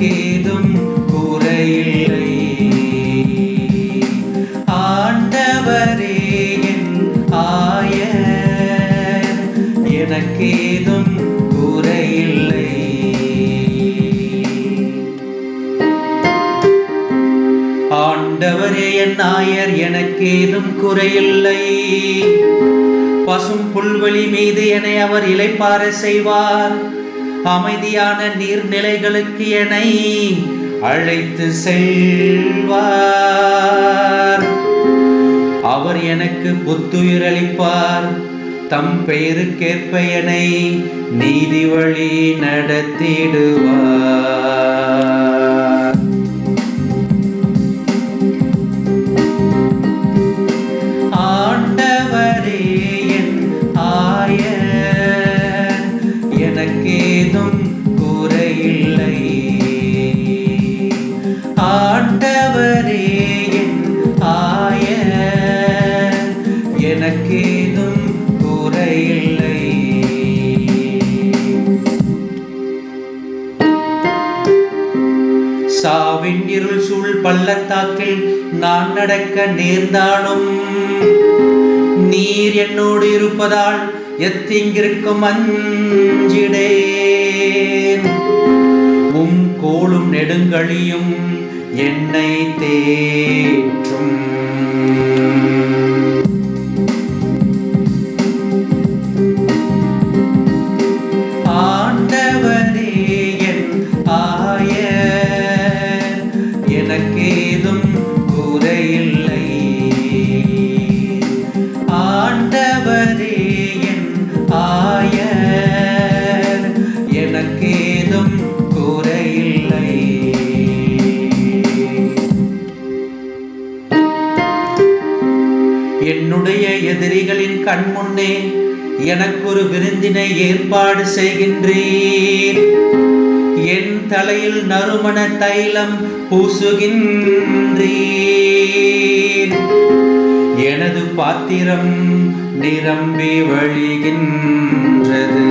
அதற்கேதும் குறையில்லை. ஆண்டவரே என் ஆய எனக்கேதும் குறையில்லை. ஆண்டவரே என் நாயர் எனக்கேதும் குறையில்லை. பசும் புல்வெளி மீது என அவர் இலைப்பார செய்வார். அமைதியான நீர்நிலைகளுக்கு என்னை அழைத்து செல்வார். அவர் எனக்கு புத்துயிரளிப்பார். தம் பெயருக்கேற்ப என்னை நீதி வழி நடத்திடுவார். எனக்கேதும் குறையில்லை. ஆண்டவரே என் ஆய எனக்கேதும் குறையில்லை. சாவின் இருள் சூழ் பள்ளத்தாக்கில் நான் நடக்க நேர்ந்தாலும் நீர் என்னோடு இருப்பதால் எத்திங்கிருக்கும் அஞ்சிடேன். உம் கோளும் நெடுங்கழியும் என்னை தேற்றும். ஆண்டவரே என் ஆய எனக்கேதும் எனக்கேதும் குறையில்லை. என்னுடைய எதிரிகளின் கண் முன்னே எனக்கொரு விருந்தினை ஏற்பாடு செய்கின்றேன் என் தலையில் நறுமண தைலம் பூசுகின்றீர். எனது பாத்திரம் நிரம்பி வழிகின்றது.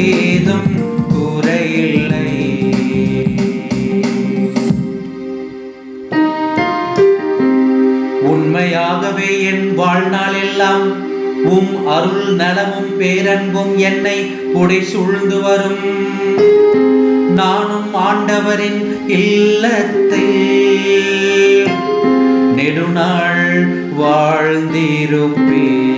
ஏதும் குறையில்லை உண்மையாகவே என் வாழ்நாள் எல்லாம் உம் அருள் நலமும் பேரன்பும் என்னை புடை சூழ்ந்து வரும். நானும் ஆண்டவரின் இல்லத்தில் நெடுநாள் வாழ்ந்திருப்பேன்.